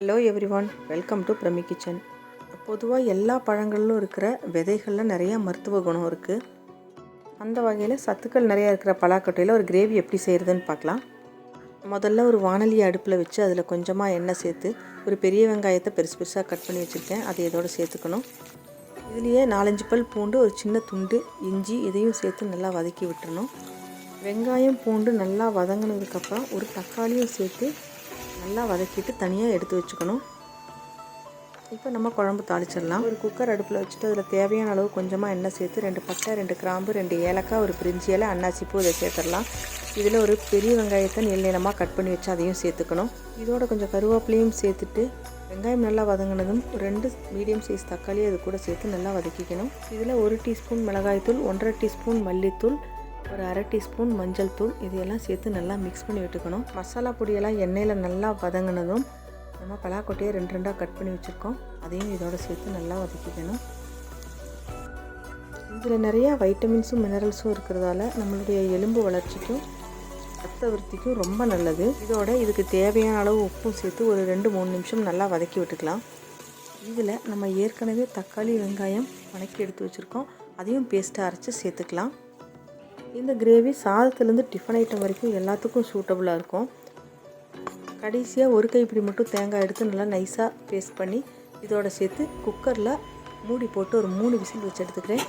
Hello everyone welcome to Prami kitchen பொதுவாக எல்லா பழங்களிலும் இருக்கிற விதைகளில் நிறையா மருத்துவ குணம் இருக்குது அந்த வகையில் சத்துக்கள் நிறையா இருக்கிற பலாக்கட்டையில் ஒரு கிரேவி எப்படி செய்கிறதுன்னு பார்க்கலாம். முதல்ல ஒரு வானலியை அடுப்பில் வச்சு அதில் கொஞ்சமாக எண்ணெய் சேர்த்து ஒரு பெரிய வெங்காயத்தை பெருசு பெருசாக கட் பண்ணி வச்சுருக்கேன். அதை இதோடு சேர்த்துக்கணும். இதுலேயே நாலஞ்சு பல் பூண்டு ஒரு சின்ன துண்டு இஞ்சி இதையும் சேர்த்து நல்லா வதக்கி விட்டுறணும். வெங்காயம் பூண்டு நல்லா வதங்கினதுக்கப்புறம் ஒரு தக்காளியும் சேர்த்து நல்லா வதக்கிட்டு தனியாக எடுத்து வச்சுக்கணும். இப்போ நம்ம குழம்பு தாளிச்சிடலாம். ஒரு குக்கர் அடுப்பில் வச்சுட்டு அதில் தேவையான அளவு கொஞ்சமாக எண்ணெய் சேர்த்து ரெண்டு பட்டை ரெண்டு கிராம்பு ரெண்டு ஏலக்காய் ஒரு பிரிஞ்சி இலை அன்னாசிப்பூ பூ இதை சேர்த்துடலாம். இதில் ஒரு பெரிய வெங்காயத்தை நெல் நீளமாக கட் பண்ணி வச்சு அதையும் சேர்த்துக்கணும். இதோட கொஞ்சம் கருவேப்பிலையும் சேர்த்துட்டு வெங்காயம் நல்லா வதங்கினதும் ரெண்டு மீடியம் சைஸ் தக்காளி அது கூட சேர்த்து நல்லா வதக்கிக்கணும். இதில் ஒரு டீஸ்பூன் மிளகாய்த்தூள் ஒன்றரை டீஸ்பூன் மல்லித்தூள் ஒரு அரை டீஸ்பூன் மஞ்சள் தூள் இதையெல்லாம் சேர்த்து நல்லா மிக்ஸ் பண்ணி விட்டுக்கணும். மசாலா பொடியெல்லாம் எண்ணெயில் நல்லா வதங்கினதும் நம்ம பலாக்கொட்டையை ரெண்டு ரெண்டாக கட் பண்ணி வச்சுருக்கோம். அதையும் இதோட சேர்த்து நல்லா வதக்கிக்கணும். இதில் நிறையா வைட்டமின்ஸும் மினரல்ஸும் இருக்கிறதால நம்மளுடைய எலும்பு வளர்ச்சிக்கும் ரத்த விருத்திக்கும் ரொம்ப நல்லது. இதோட இதுக்கு தேவையான அளவு உப்பும் சேர்த்து ஒரு ரெண்டு மூணு நிமிஷம் நல்லா வதக்கி விட்டுக்கலாம். இதில் நம்ம ஏற்கனவே தக்காளி வெங்காயம் வதக்கி எடுத்து வச்சுருக்கோம். அதையும் பேஸ்ட்டாக அரைச்சி சேர்த்துக்கலாம். இந்த கிரேவி சாதத்துலேருந்து டிஃபன் ஐட்டம் வரைக்கும் எல்லாத்துக்கும் சூட்டபுளாக இருக்கும். கடைசியாக ஒரு கைப்பிடி மட்டும் தேங்காய் எடுத்து நல்லா நைஸாக பேஸ்ட் பண்ணி இதோட சேர்த்து குக்கரில் மூடி போட்டு ஒரு மூணு விசில் வச்சு எடுத்துக்கிறேன்.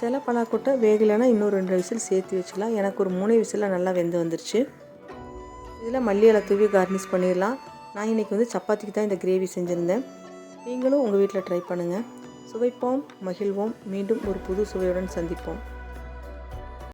சில பலாக்கொட்டை வேகலைன்னா இன்னும் ரெண்டு விசில் சேர்த்து வச்சுக்கலாம். எனக்கு ஒரு மூணு விசிலில் நல்லா வெந்து வந்துருச்சு. இதில் மல்லி இலை தூவி கார்னிஷ் பண்ணிடலாம். நான் இன்றைக்கி வந்து சப்பாத்திக்கு தான் இந்த கிரேவி செஞ்சுருந்தேன். நீங்களும் உங்கள் வீட்டில் ட்ரை பண்ணுங்கள் சுவைப்போம் மகிழ்வோம். மீண்டும் ஒரு புது சுவையுடன் சந்திப்போம்.